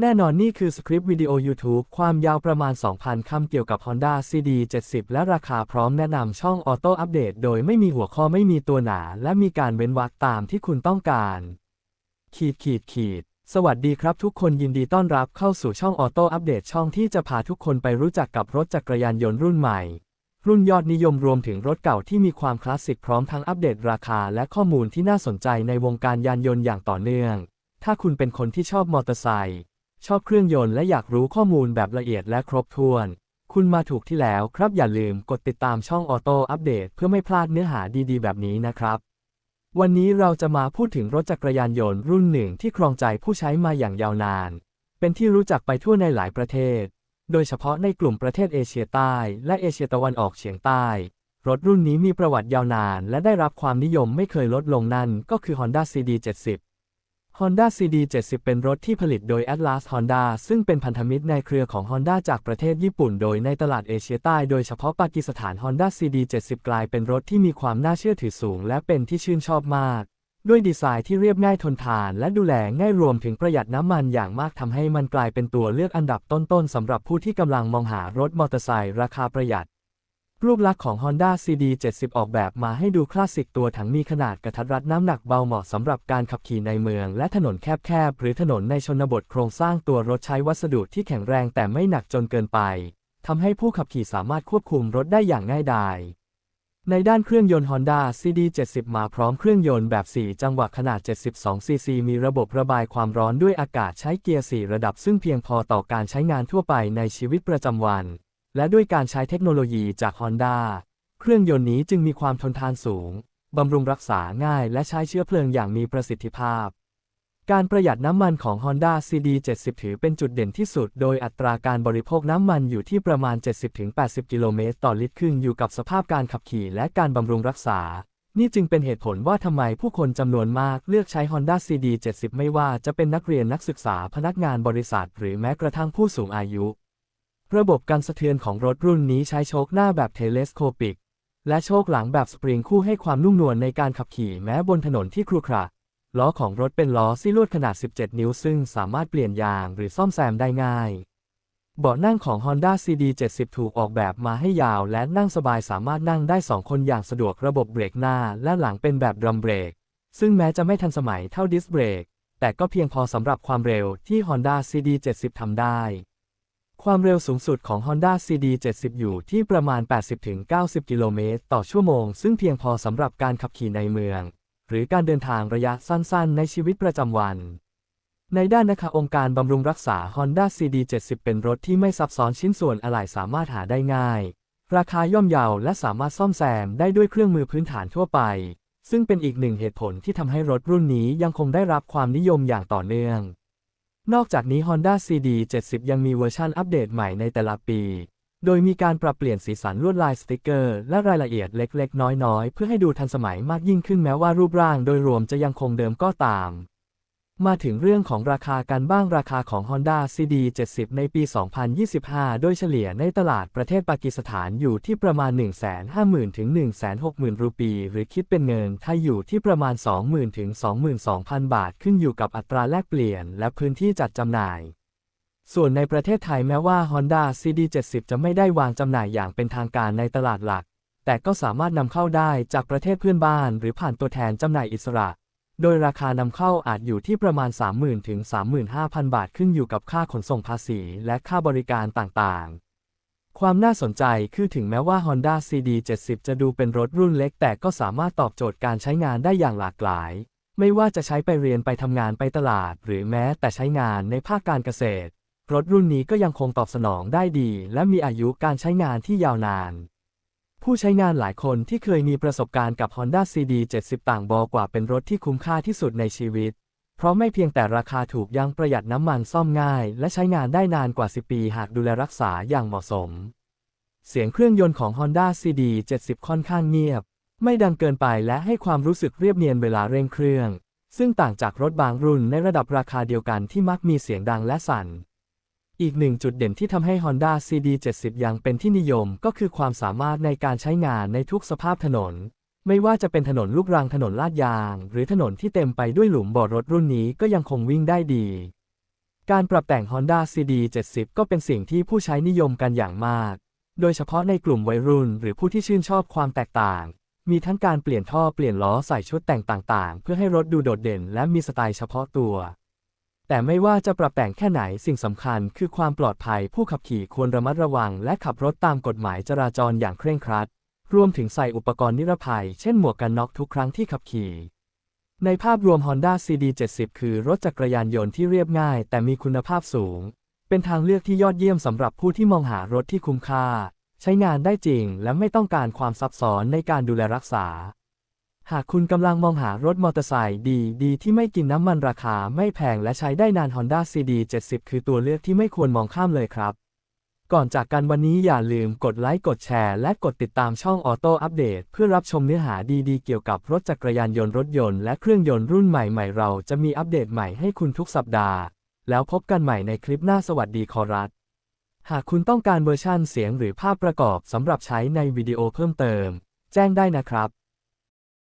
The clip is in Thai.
แน่นอนนี่คือสคริปต์วิดีโอ YouTube ความยาวประมาณ 2,000 คำเกี่ยวกับ Honda CD 70 และราคาพร้อมแนะนำช่องออโต้อัปเดตโดยไม่มีหัวข้อไม่มีตัวหนา และมีการเว้นวรรคตามที่คุณต้องการ ขีดขีดขีด สวัสดีครับทุกคนยินดีต้อนรับเข้าสู่ช่องออโต้อัปเดตช่องที่จะพาทุกคนไปรู้จักกับรถจักรยานยนต์รุ่นใหม่ รุ่นยอดนิยมรวมถึงรถเก่าที่มีความคลาสสิกพร้อมทั้งอัปเดตราคาและข้อมูลที่น่าสนใจในวงการยานยนต์อย่างต่อเนื่อง ถ้าคุณเป็นคนที่ชอบมอเตอร์ไซค์ ชอบเครื่องยนต์และอยากรู้ข้อมูลแบบละเอียดและครบถ้วน คุณมาถูกที่แล้วครับอย่าลืมกดติดตามช่องออโต้อัปเดตเพื่อไม่พลาดเนื้อหาดีๆ แบบนี้นะครับ วันนี้เราจะมาพูดถึงรถจักรยานยนต์รุ่นหนึ่งที่ครองใจผู้ใช้มาอย่างยาวนาน เป็นที่รู้จักไปทั่วในหลายประเทศ โดยเฉพาะในกลุ่มประเทศเอเชียใต้ และเอเชียตะวันออกเฉียงใต้ รถรุ่นนี้มีประวัติยาวนาน และได้รับความนิยมไม่เคยลดลงนั่นก็คือ Honda CD 70 Honda CD 70 เป็นรถที่ผลิตโดย Atlas Honda ซึ่งเป็นพันธมิตรในเครือของ Honda จากประเทศญี่ปุ่น โดยในตลาดเอเชียใต้โดยเฉพาะปากีสถาน Honda CD 70 กลายเป็นรถที่มีความน่าเชื่อถือสูง และเป็นที่ชื่นชอบมาก ด้วยดีไซน์ที่เรียบง่ายทนทาน และดูแลง่ายรวมถึงประหยัดน้ำมันอย่างมากทำให้มันกลายเป็นตัวเลือกอันดับต้นๆสำหรับผู้ที่กำลังมองหารถมอเตอร์ไซค์ราคาประหยัด รูปลักษณ์ของ Honda CD 70 ออกแบบมาให้ดูคลาสสิกตัวถังมีขนาดกระทัดรัดน้ำหนักเบาเหมาะสำหรับการขับขี่ในเมือง และถนนแคบๆ หรือถนนในชนบทโครงสร้างตัวรถใช้วัสดุที่แข็งแรงแต่ไม่หนักจนเกินไปทำให้ผู้ขับขี่สามารถควบคุมรถได้อย่างง่ายดายในด้านเครื่องยนต์ Honda CD 70 มาพร้อมเครื่องยนต์แบบ 4 จังหวะขนาด 72ซีซีมีระบบระบายความร้อนด้วยอากาศใช้เกียร์ 4 ระดับซึ่งเพียงพอต่อการใช้งานทั่วไปในชีวิตประจำวัน และด้วยการใช้เทคโนโลยีจาก Honda เครื่องยนต์นี้จึงมีความทนทานสูง บำรุงรักษาง่ายและใช้เชื้อเพลิงอย่างมีประสิทธิภาพ การประหยัดน้ำมันของ Honda CD 70 ถือเป็นจุดเด่นที่สุด โดยอัตราการบริโภคน้ำมันอยู่ที่ประมาณ 70-80 กิโลเมตรต่อลิตรขึ้นอยู่กับสภาพการขับขี่และการบำรุงรักษา นี่จึงเป็นเหตุผลว่าทำไมผู้คนจำนวนมากเลือกใช้ Honda CD 70 ไม่ว่าจะเป็นนักเรียนนักศึกษาพนักงานบริษัท หรือแม้กระทั่งผู้สูงอายุ ระบบการสะเทือนของรถรุ่นนี้ใช้โชคหน้าแบบเทเลสโคปิก และโชคหลังแบบสปริงคู่ให้ความนุ่มนวลในการขับขี่แม้บนถนนที่ครุขระล้อของรถเป็นล้อซี่ลวดขนาด 17 นิ้ว ซึ่งสามารถเปลี่ยนยางหรือซ่อมแซมได้ง่าย เบาะนั่งของ Honda CD 70 ถูกออกแบบมาให้ยาวและนั่งสบายสามารถนั่งได้ 2 คนอย่างสะดวกระบบเบรกหน้าและหลังเป็นแบบดรัมเบรก ซึ่งแม้จะไม่ทันสมัยเท่าดิสเบรก แต่ก็เพียงพอสำหรับความเร็วที่ Honda CD 70 ทำได้ ความเร็วสูงสุดของ Honda CD 70 อยู่ที่ประมาณ 80-90 กิโลเมตรต่อชั่วโมง ซึ่งเพียงพอสำหรับการขับขี่ในเมือง หรือการเดินทางระยะสั้นๆ ในชีวิตประจำวัน ในด้านนะคะองค์การบำรุงรักษา Honda CD 70 เป็นรถที่ไม่ซับซ้อนชิ้นส่วนอะไหล่สามารถหาได้ง่าย ราคาย่อมเยาและสามารถซ่อมแซมได้ด้วยเครื่องมือพื้นฐานทั่วไป ซึ่งเป็นอีกหนึ่งเหตุผลที่ทำให้รถรุ่นนี้ยังคงได้รับความนิยมอย่างต่อเนื่อง นอกจากนี้ Honda CD 70 ยังมีเวอร์ชันอัปเดตใหม่ในแต่ละปี โดยมีการปรับเปลี่ยนสีสันลวดลายสติกเกอร์ และรายละเอียดเล็กๆ น้อยๆ เพื่อให้ดูทันสมัยมากยิ่งขึ้นแม้ว่ารูปร่างโดยรวมจะยังคงเดิมก็ตาม มาถึงเรื่องของราคากันบ้างราคาของ Honda CD 70 ในปี 2025 โดยเฉลี่ยในตลาดประเทศปากีสถานอยู่ที่ประมาณ 150,000 ถึง 160,000 รูปี หรือคิดเป็นเงินไทยอยู่ที่ประมาณ 20,000 ถึง 22,000 บาท ขึ้นอยู่กับอัตราแลกเปลี่ยน และพื้นที่จัดจำหน่าย ส่วนในประเทศไทยแม้ว่า Honda CD 70 จะไม่ได้วางจำหน่ายอย่างเป็นทางการในตลาดหลัก แต่ก็สามารถนำเข้าได้จากประเทศเพื่อนบ้าน หรือผ่านตัวแทนจำหน่ายอิสระ โดยราคานำเข้าอาจอยู่ที่ประมาณ 30,000 ถึง 35,000 บาทขึ้นอยู่กับค่าขนส่งภาษีและค่าบริการต่างๆความน่าสนใจคือถึงแม้ว่า Honda CD 70 จะดูเป็นรถรุ่นเล็ก แต่ก็สามารถตอบโจทย์การใช้งานได้อย่างหลากหลาย ไม่ว่าจะใช้ไปเรียนไปทำงานไปตลาด หรือแม้แต่ใช้งานในภาคการเกษตร รถรุ่นนี้ก็ยังคงตอบสนองได้ดี และมีอายุการใช้งานที่ยาวนาน ผู้ใช้งานหลายคนที่เคยมีประสบการณ์กับ Honda CD 70 ต่างบอกว่าเป็นรถที่คุ้มค่าที่สุดในชีวิต เพราะไม่เพียงแต่ราคาถูกยังประหยัดน้ำมันซ่อมง่าย และใช้งานได้นานกว่า 10 ปีหากดูแลรักษาอย่างเหมาะสม เสียงเครื่องยนต์ของ Honda CD 70 ค่อนข้างเงียบ ไม่ดังเกินไปและให้ความรู้สึกเรียบเนียนเวลาเร่งเครื่อง ซึ่งต่างจากรถบางรุ่นในระดับราคาเดียวกันที่มักมีเสียงดังและสั่น อีกหนึ่งจุดเด่นที่ทำให้ Honda CD 70 ยังเป็นที่นิยมก็คือความสามารถในการใช้งานในทุกสภาพถนน ไม่ว่าจะเป็นถนนลูกรังถนนลาดยาง หรือถนนที่เต็มไปด้วยหลุมบ่อรถรุ่นนี้ก็ยังคงวิ่งได้ดี การปรับแต่ง Honda CD 70 ก็เป็นสิ่งที่ผู้ใช้นิยมกันอย่างมาก โดยเฉพาะในกลุ่มวัยรุ่น หรือผู้ที่ชื่นชอบความแตกต่าง มีทั้งการเปลี่ยนท่อเปลี่ยนล้อใส่ชุดแต่งต่างๆ เพื่อให้รถดูโดดเด่น และมีสไตล์เฉพาะตัว แต่ไม่ว่าจะปรับแต่งแค่ไหนสิ่งสำคัญคือความปลอดภัยผู้ขับขี่ควรระมัดระวัง และขับรถตามกฎหมายจราจรอย่างเคร่งครัด รวมถึงใส่อุปกรณ์นิรภัย เช่นหมวกกันน็อกทุกครั้งที่ขับขี่ ในภาพรวม Honda CD 70 คือรถจักรยานยนต์ที่เรียบง่าย แต่มีคุณภาพสูง เป็นทางเลือกที่ยอดเยี่ยมสำหรับผู้ที่มองหารถที่คุ้มค่า ใช้งานได้จริง และไม่ต้องการความซับซ้อนในการดูแลรักษา หากคุณกำลังมองหารถมอเตอร์ไซค์ดีดีที่ไม่กินน้ำมันราคาไม่แพงและใช้ได้นาน Honda CD 70 คือตัวเลือกที่ไม่ควรมองข้ามเลยครับ ก่อนจากกันวันนี้อย่าลืมกดไลค์กดแชร์และกดติดตามช่องออโต้อัปเดตเพื่อรับชมเนื้อหาดีๆ เกี่ยวกับรถจักรยานยนต์รถยนต์และเครื่องยนต์รุ่นใหม่ๆ เราจะมีอัปเดตใหม่ให้คุณทุกสัปดาห์ แล้วพบกันใหม่ในคลิปหน้าสวัสดีคอรัสหากคุณต้องการเวอร์ชั่นเสียงหรือภาพประกอบสำหรับใช้ในวิดีโอเพิ่มเติม แจ้งได้นะครับ